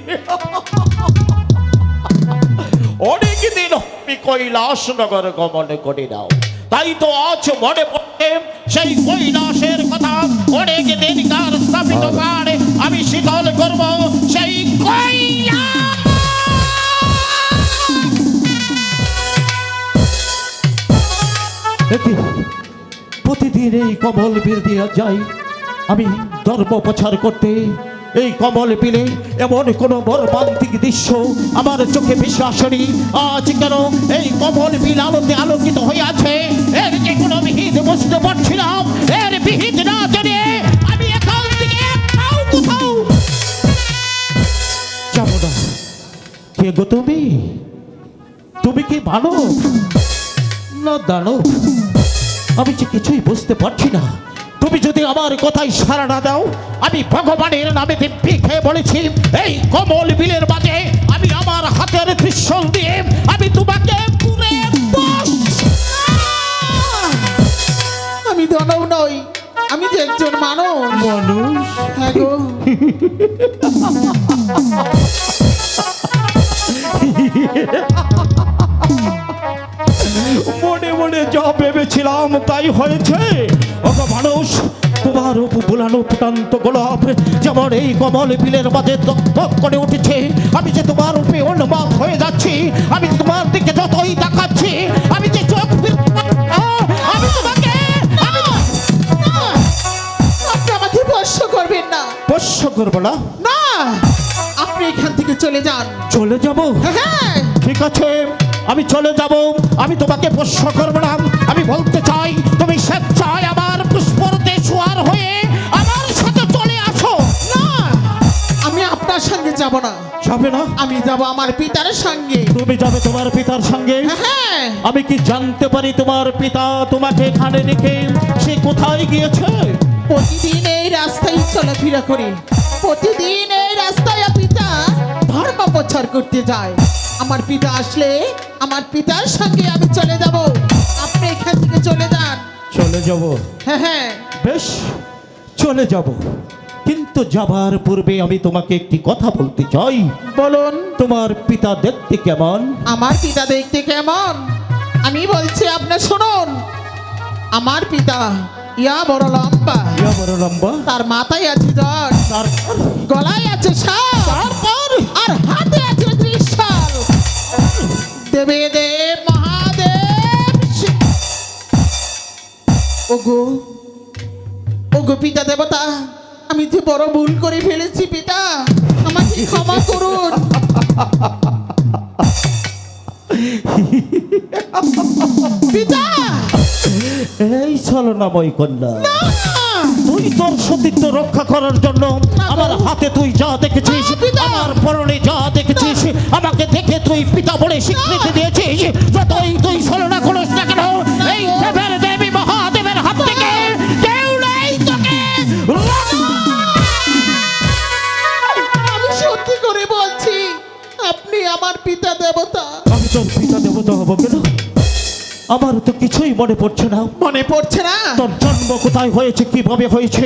অনেক দিন আমি কৈলাস নগর গমন করি নাও। তাই তো আজ মনে পড়ে সেই কৈলাসের কথা। অনেক দিনকার স্থাপিত পাড়ে আমি শীতল করব সেই কৈলাস। প্রতিদিন এই কমল বিল দিয়ে যাই। আমি ধর্ম প্রচার করতে এই কমল বিলে এমন কোনো মর্মান্তিক দৃশ্য আমার চোখে ভেসে আসেনি আজ কেন এই কমল বিল আলোতে আলোকিত হয়ে আছে? এর যে কোনো বিহিত বুঝতে পারছিলাম, এর বিহিত না জেনে আমি না। কে গো তুমি? তুমি কি ভালো না দানব? আমি যে কিছুই বুঝতে পারছি না। তুমি যদি আমার কথায় সাড়া না দাও আমি ভগবানের নামে দিব্যি খেয়ে বলেছি এই কমল বিলের মাঝে আমি আমার হাতের ত্রিশূল দিয়ে আমি তোমাকে পুরে আমি দানব নই আমি যে একজন মানুষ। মানুষ? হ্যাঁ গো। মনে মনে যা ভেবেছিলাম তাই হয়েছে। ওগো মানুষ তোমার উপ বুলানো ফুটান্ত গোলাপ যেমন এই কমল বিলের মাঝে দক করে উঠেছে। আমি যে তোমার উপরে অনুমান হয়ে যাচ্ছি আমি তোমার দিকে যতই তাকাচ্ছি আমি যে চোখ আমি তোমাকে আপনি আমাকে স্পর্শ করবেন না। করব না? না আপনি এখান থেকে চলে যান। চলে যাব? হ্যাঁ। ঠিক আছে। আমি চলে যাব আমি তোমাকে পোষ্য করব না। আমি বলতে চাই তুমি স্বেচ্ছায় আমার পুষ্পরতে শোয়ার হয়ে আমার সাথে চলে আসো। না। আমি আপনার সঙ্গে যাব না। যাবে না? আমি যাব আমার পিতার সঙ্গে। তুমি যাবে তোমার পিতার সঙ্গে? হ্যাঁ হ্যাঁ। আমি কি জানতে পারি তোমার পিতা তোমাকে এখানে রেখে সে কোথায় গিয়েছে? প্রতিদিন এই রাস্তায় চলাফেরা করি। প্রতিদিন এই রাস্তায় পিতা ধর্ম প্রচার করতে যায়। আমার পিতা আসলে আমার পিতার সঙ্গে আমি চলে যাব। আপনি এখান থেকে চলে যান। চলে যাব। হ্যাঁ হ্যাঁ। বেশ চলে যাব। কিন্তু যাবার পূর্বে আমি তোমাকে একটি কথা বলতে চাই। বলুন। তোমার পিতা দেখতে কেমন? আমার পিতা দেখতে কেমন? আমি বলছি আপনার শুনুন। আমার পিতা ইয়া বড় লম্বা। ইয়া বড় লম্বা। তার মাথায় আছে জ্বর তারপর? গলায় আছে সাপ। আর ত্রিশাল দেবে দেব মহাদেব ওগো ওগো পিতা দেবতা আমি যে বড় ভুল করে ফেলেছি পিতা আমাকে ক্ষমা করুন পিতা এই ছলনাময় কন্যা! তুই তোর সতীত্ব রক্ষা করার জন্য আমার হাতে তুই যা দেখেছিস। আমার পরনে যা দেখেছিস তুই পিতা বলে স্বীকৃতি দিয়েছিস যতই তুই করিস না কেন এই দেবের দেবী মহাদেবের হাত থেকে কেউ নেই তোকে। আমি সত্যি করে বলছি আপনি আমার পিতা দেবতা। আমি তোর পিতা দেবতা হব কেন? আমার তো কিছুই মনে পড়ছে না। মনে পড়ছে না? তোর জন্ম কোথায় হয়েছে কীভাবে হয়েছে?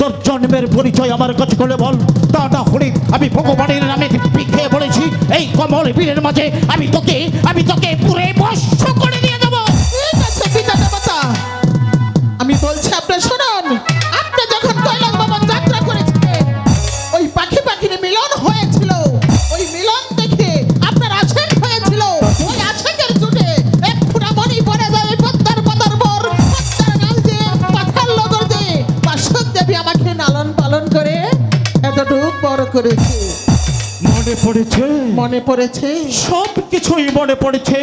তোর জন্মের পরিচয় আমার কাছে করে বল। তা না হলে আমি ভগবানের নামে বলেছি এই কমল বীরের মাঝে আমি তোকে আমি তোকে পুরে বস্য করে দিয়ে দেবো। ঠিক আছে পিতা দেবতা আমি বলছি আপনি শুনুন আপনি যখন কৈলাস ভবন যাত্রা করেছিলেন ওই পাখি পাখির মিলন হয়েছিল। ওই মিলন দেখে আপনার আশেক হয়েছিল। ওই আশেকের জুটে এক ফুটা মনি পড়ে যাবে পদ্মার পদার বর। পদ্মার নাল দিয়ে পাথার লগর দিয়ে বাসক দেবী আমাকে লালন পালন করে এতটুক বড় করেছে। মনে পড়েছে মনে পড়েছে? সব কিছুই মনে পড়েছে।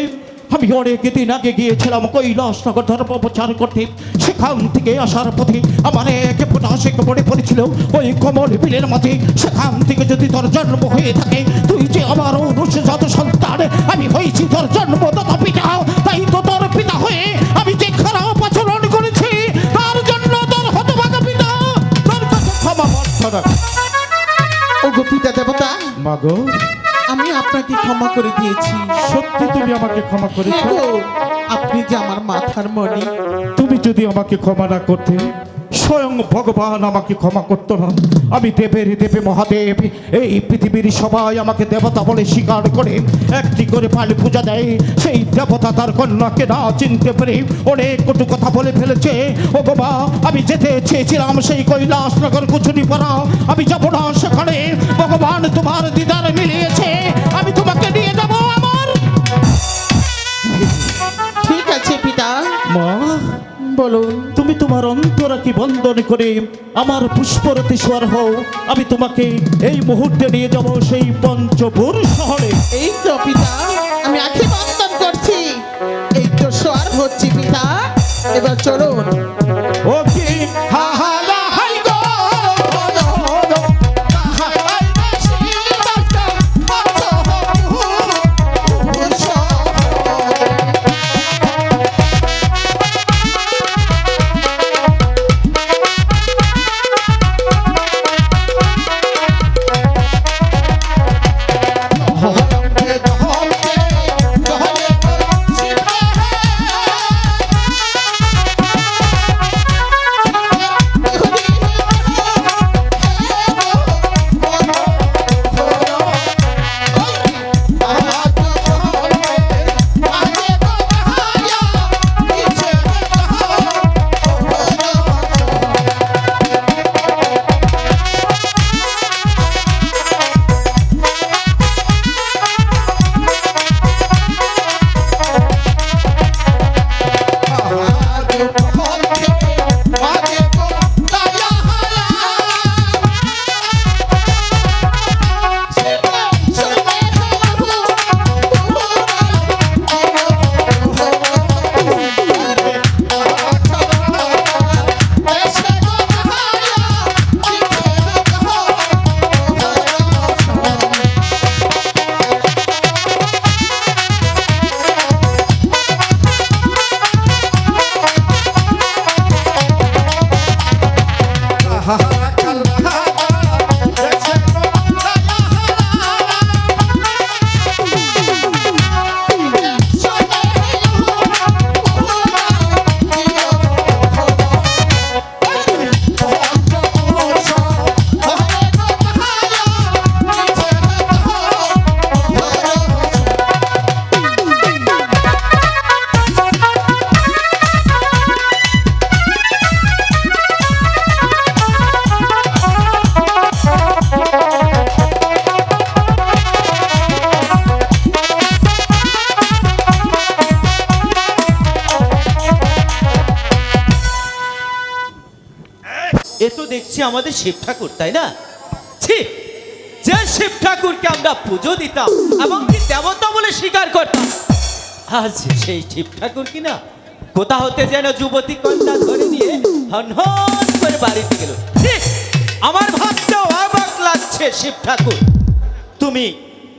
আমি অনেক দিন আগে গিয়েছিলাম কৈলাসনগর ধর্ম প্রচার করতে। সেখান থেকে আসার পথে আমার এক ফোটা শেখ মনে পড়েছিল, ওই কমল বিলের মাঝে। সেখান থেকে যদি তোর জন্ম হয়ে থাকে, তুই যে আমার অনুষ্ঠিত সন্তান ক্ষমা করে দিয়েছি। সত্যি তুমি আমাকে ক্ষমা হ্যাঁ করেছ আপনি যে আমার মাথার মণি। তুমি যদি আমাকে ক্ষমা না করতে স্বয়ং ভগবান আমাকে ক্ষমা করতো না। আমি দেবের দেবে মহাদেব এই পৃথিবীর সবাই আমাকে দেবতা বলে স্বীকার করে একটি করে পালি পূজা দেয়। সেই দেবতা তার কন্যাকে না চিনতে পেরে অনেক কটু কথা বলে ফেলেছে। ও বাবা আমি যেতে চেয়েছিলাম সেই কৈলাস নগর কুচুরি পাড়া আমি যাব না সেখানে। ভগবান তোমার দিদার বন্দন করে আমার পুষ্পরতি সোয়ার হও, আমি তোমাকে এই মুহূর্তে নিয়ে যাব সেই পঞ্চপুর শহরে। এই তো পিতা, আমি আখি বন্দন করছি। এই তো সোয়ার হচ্ছে পিতা। এবার চলুন দেখছি আমাদের শিব ঠাকুর, তাই না? যে শিব ঠাকুরকে আমরা পুজো দিতাম এবং কি দেবতা বলে স্বীকার করতাম, আজ সেই শিব ঠাকুর কি না কোথা হতে যেন যুবতী কন্যা ধরে নিয়ে হন হন করে বাড়িতে গেল। আমার ভাবতেও অবাক লাগছে শিব ঠাকুর। তুমি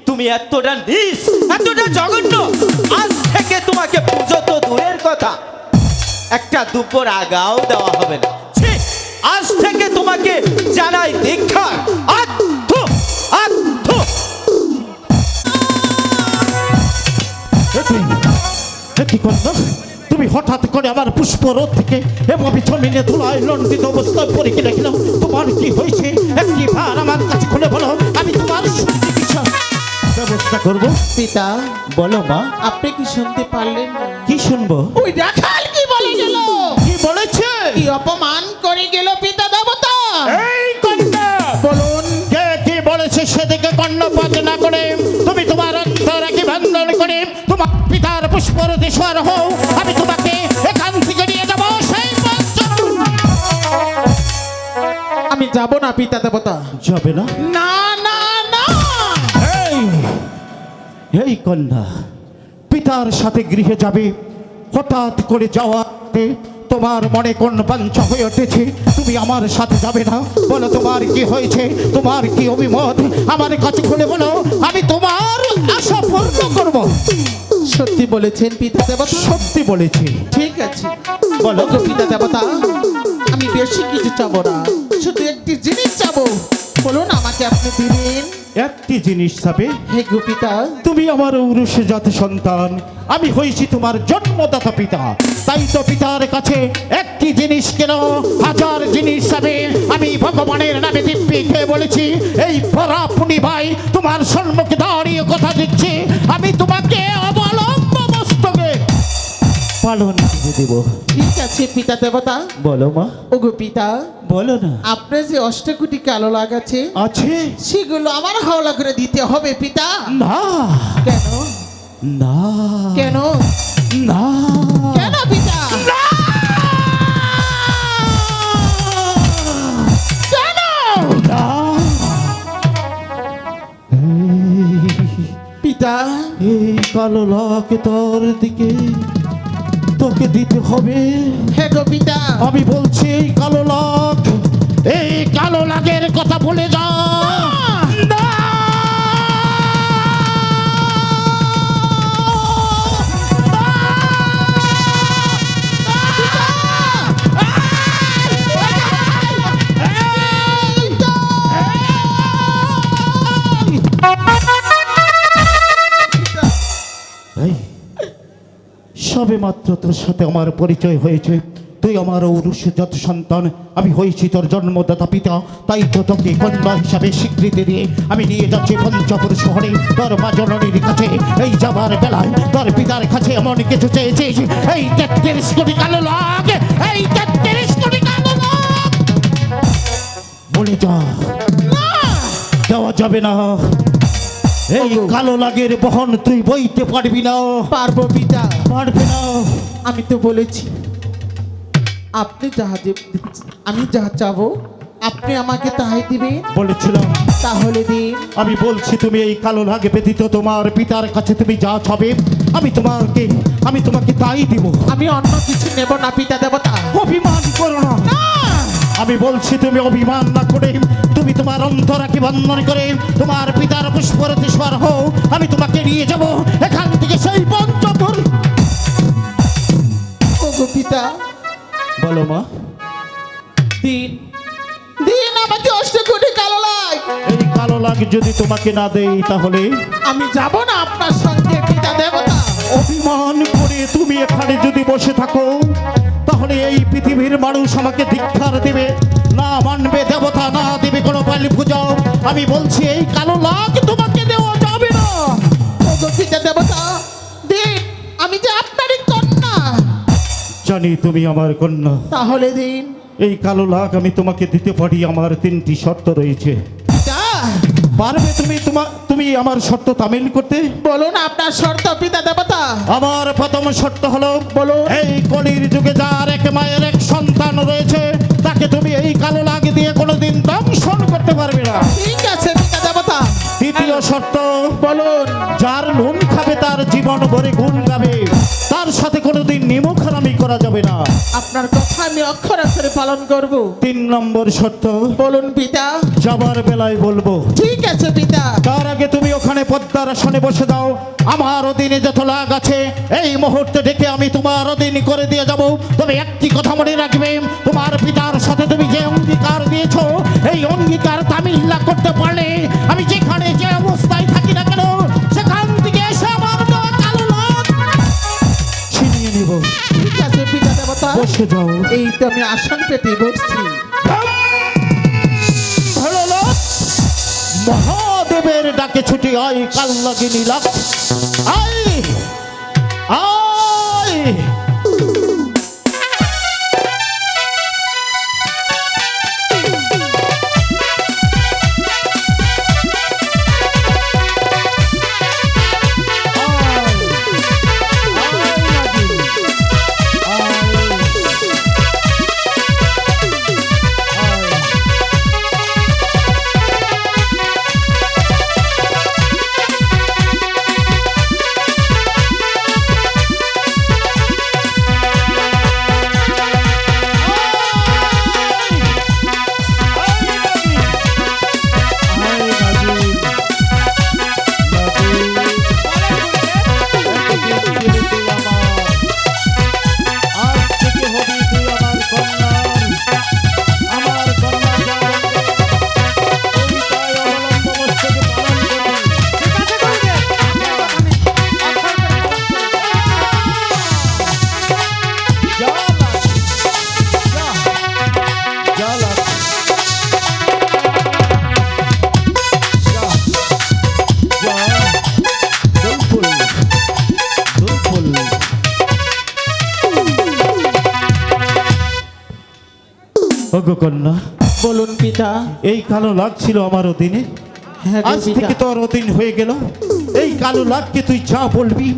তুমি এতটা নিস, এতটা জঘন্য, আজ থেকে তোমাকে পুজো তো দূরের কথা। একটা দুপুর আগাও দেওয়া হবে না। ছি! আজ থেকে তোমাকে জানাই দীক্ষা। একি কন্যা তুমি হঠাৎ করে আমার পুষ্পরথ থেকে এবং আমি জমিনে ধুলায় লন্ডিত অবস্থায় পড়ে গিয়ে দেখলাম? তোমার কি হয়েছে? একটি ভার আমার কাছে খুলে বলো। আমি তোমার ব্যবস্থা করব? পিতা বলো মা আপনি কি শুনতে পারলেন? কি শুনব? ওই রাখাল কি বলে গেল? কি বলেছে? কি অপমান করে গেল পিতা দেবতা। এই কন্যা। বলুন কে কি বলেছে সেদিকে কর্ণপাত না করে? তুমি তোমার অন্তর কি বন্ধন করে তোমার পিতার পুষ্পর দেশর হও আমি তোমাকে এখান থেকে নিয়ে যাব সেই আমি যাব না পিতা দেবতা। যাবে না? না না না। এই এই কন্যা পিতার সাথে গৃহে যাবে হঠাৎ করে যাওয়াতে তোমার মনে কোন বাঞ্ছা হয়ে উঠেছে? তুমি আমার সাথে যাবে না। বলো তোমার কি হয়েছে? তোমার কি অভিমত? আমার কাছে খুলে বলো আমি তোমার আশা পূর্ণ করব। সত্যি বলেছেন পিতা দেবতা? সত্যি বলেছি। ঠিক আছে। বলো। তো পিতা দেবতা আমি বেশি কিছু চাবো না। শুধু একটি জিনিস চাবো। বলুন আমাকে আপনি দিবেন। একটি জিনিস চাবে হে গোপিতা। তুমি আমার ঔরসে জাত সন্তান। আমি হয়েছি তোমার জন্মদাতা পিতা। তাই তো পিতার কাছে একটি জিনিস কেন? হাজার জিনিস চাবে আমি ভগবানের নামে দিব্যিকে বলেছি এই পরাপুনি ভাই তোমার সম্মুখে দাঁড়িয়ে কথা দিচ্ছি। আমি তোমাকে অবলম্ব পালন করে দেব। ঠিক আছে পিতা দেবতা? বলো মা। ওগো পিতা বলো না। আপনার যে অষ্টকোটি কালো লাগাচ্ছে আছে সেগুলো আমার হাওলা করে দিতে হবে পিতা। না। কেন? না। কেন? না। কেন পিতা? না। পিতা এই কালো লাখ তোর দিকে। দিতে হবে। হে কবিতা। পিতা আমি বলছি কালো লাগ। এই কালো লাগের কথা বলে যা সবে মাত্র তোর সাথে আমার পরিচয় হয়েছে। তুই আমার অরুষ যত সন্তান। আমি হয়েছি তোর জন্মদাতা পিতা। তাই তো তোকে কন্যা হিসাবে স্বীকৃতি দিয়ে আমি নিয়ে যাচ্ছি পঞ্চপুর শহরে। তোর মা জননীর কাছে এই যাবার বেলায় তোর পিতার কাছে এমন কিছু চেয়েছিস? এই তেত্রিশ কোটি কালো লাগ এই তেত্রিশ কোটি কালো লাগ বলে যা। দেওয়া যাবে না। এই কালো লাগের বহন তুই বইতে পারবি না। পারব পিতা। পারবে না আমি তো বলেছি আপনি যাহা আমি যাহা চাবো আপনি আমাকে তাহাই দিবেন। বলেছিলাম। তাহলে দিন। আমি বলছি তুমি এই কালো লাগে ব্যতীত তোমার পিতার কাছে তুমি যা চাবে আমি তোমাকে আমি তোমাকে তাই দিব। আমি অন্য কিছু নেব না পিতা দেবতা। অভিমান করো না। আমি বলছি তুমি অভিমান না করে তুমি তোমার অন্তরাকে বন্ধন করে তোমার পিতার পুষ্পরতেশ্বর হও আমি তোমাকে নিয়ে যাব। এখান থেকে সেই পঞ্চপুর পিতা বলো মা। দিন। দিন আমাকে অষ্টকোটি কালো লাই এই কালো লাগ যদি তোমাকে না দেই তাহলে? আমি যাব না আপনার সঙ্গে পিতা দেবতা। অভিমান করে তুমি এখানে যদি বসে থাকো তাহলে এই পৃথিবীর মানুষ আমাকে ধিক্ষার দেবে। না মানবে দেবতা না দেবে কোনো বালি পূজা। আমি বলছি এই কালো লাগ তোমাকে দেওয়া যাবে না। দেবতা জানি তুমি আমার কন্যা। তাহলে দিন। এই কালো লাগ আমি তোমাকে দিতে পারি আমার তিনটি শর্ত রয়েছে। পারবে তুমি তোমার তুমি আমার শর্ত তামিল করতে? বলুন আপনার শর্ত পিতা দেবতা। আমার প্রথম শর্ত হলো বলুন। এই কলির যুগে যার এক মায়ের এক সন্তান রয়েছে তাকে তুমি এই কালো লাগে দিয়ে কোনোদিন দংশন করতে পারবে না। ঠিক আছে পিতা দেবতা। দ্বিতীয় শর্ত বলুন। যার নুন খাবে তার জীবন ভরে গুণ গাবে। তার সাথে কোনোদিন নিমখারামি করা যাবে না। আপনার কথা আমি অক্ষর অক্ষরে পালন করব। তিন নম্বর শর্ত বলুন পিতা। যাবার বেলায় বলব। ঠিক আছে পিতা। তার আগে তুমি ওখানে পদ্মার আসনে বসে দাও। আমার অধীনে যত লাগ আছে এই মুহূর্তে ডেকে আমি তোমার অধীন করে দিয়ে যাব। তবে একটি কথা মনে রাখবে তোমার পিতার সাথে তুমি যে অঙ্গীকার দিয়েছ এই অঙ্গীকার তামিল্লা করতে পারলে আমি যেখানে যে অবস্থায় বসে যাও। এই তো আমি আসন পেতে বসছি। মহাদেবের ডাকে ছুটি আয় কাল লাগিনি লাগ আয়! আয়! কন্যা বলুন পিতা। এই কালো লাগ ছিল আমার অধীনে। হ্যাঁ আজ থেকে তোর অধীন হয়ে গেল। এই কালো লাগকে তুই যা বলবি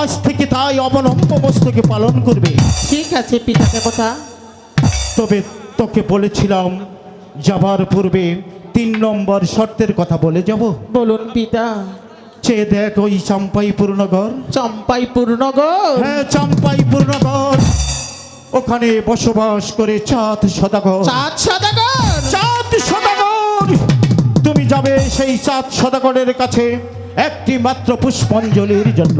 আজ থেকে তাই অবলম্ব মস্তকে পালন করবে। ঠিক আছে পিতা দেবতা। তবে তোকে বলেছিলাম যাবার পূর্বে তিন নম্বর শর্তের কথা বলে যাব। বলুন পিতা। চেয়ে দেখ ওই চাম্পাই পূর্ণগর চম্পাই পূর্ণগর হ্যাঁ চাম্পাই পূর্ণগর ওখানে বসবাস করে চাঁদ সদাগর। চাঁদ সদাগর। চাঁদ সদাগর। তুমি যাবে সেই চাঁদ সদাগরের কাছে একটি মাত্র পুষ্পাঞ্জলির জন্য।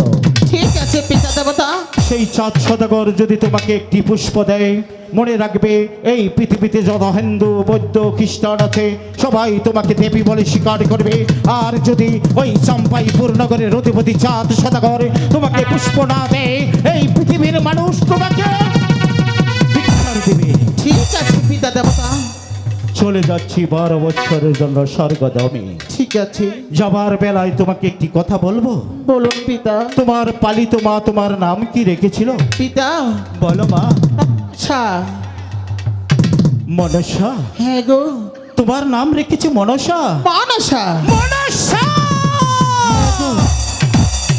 ঠিক আছে পিতা দেবতা। সেই চাঁদ সদাগর যদি তোমাকে একটি পুষ্প দেয় মনে রাখবে এই পৃথিবীতে যত হিন্দু বৌদ্ধ খ্রিস্টান আছে সবাই তোমাকে দেবী বলে স্বীকার করবে। আর যদি ওই চাম্পাই পূর্ণগরের অধিপতি চাঁদ সদাগর তোমাকে পুষ্প না দেয় এই পৃথিবীর মানুষ তোমাকে পিতা দেবতা। চলে যাচ্ছি বারো বছরের জন্য স্বর্গদমে। ঠিক আছে। যাবার বেলায় তোমাকে একটি কথা বলব? বলুন পিতা। তোমার পালিত মা তোমার নাম কি রেখেছিল? পিতা। বলো মা। আচ্ছা মনসা? হ্যাঁ গো। তোমার নাম রেখেছে মনসা? মানসা। মনসা!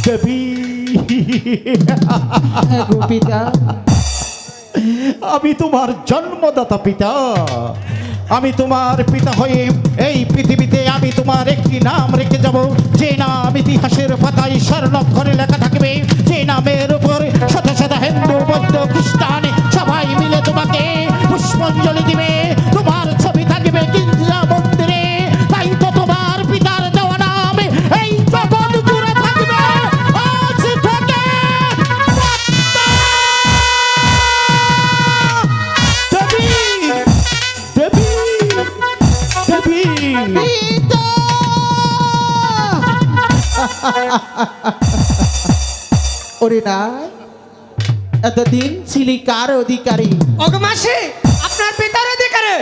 দেবী হ্যাঁ পিতা। আমি তোমার জন্মদাতা পিতা। আমি তোমার পিতা হয়ে এই পৃথিবীতে আমি তোমার একটি নাম রেখে যাব। যে নাম ইতিহাসের পাতায় স্বর্ণক্ষরে লেখা থাকবে। যে নামের উপর শত শত হিন্দু, বৌদ্ধ, খ্রিস্টান সবাই মিলে তোমাকে পুষ্পাঞ্জলি দিবে। ওরে না এতদিন ছিলি কার অধিকারী? মাসি আপনার পিতার অধিকারে।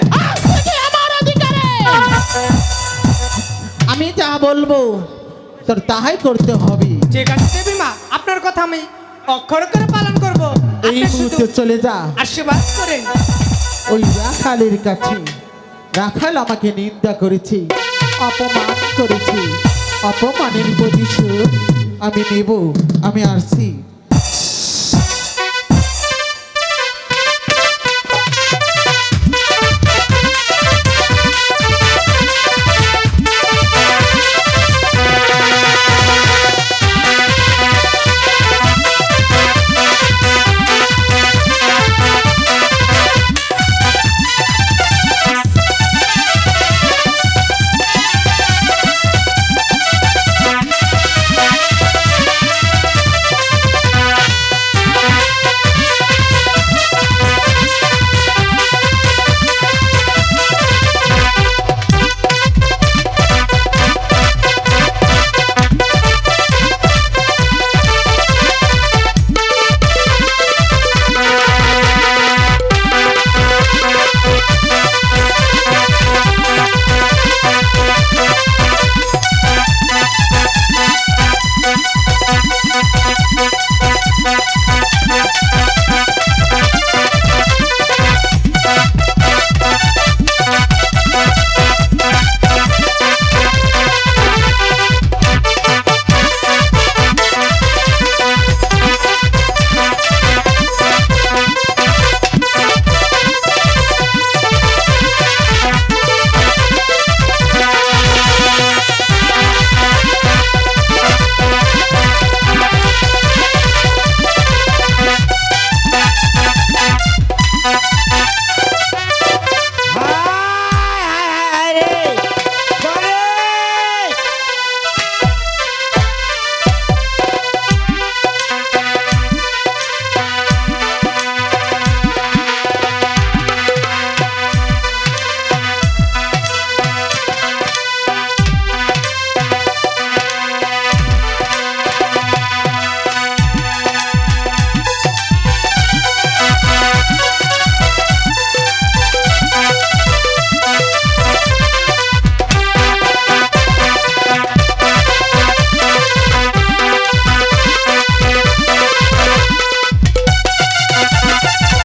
আমার অধিকারে! আমি যা বলব তোর তাহাই করতে হবে। ঠিক আছে দেবী মা আপনার কথা আমি অক্ষর করে পালন করব। এই মুহূর্তে চলে যা। আশীর্বাদ করেন। ওই রাখালের কাছে রাখাল আমাকে নিন্দা করেছে অপমান করেছে। অপমানের প্রতিশোধ আমি নেব আমি আসছি।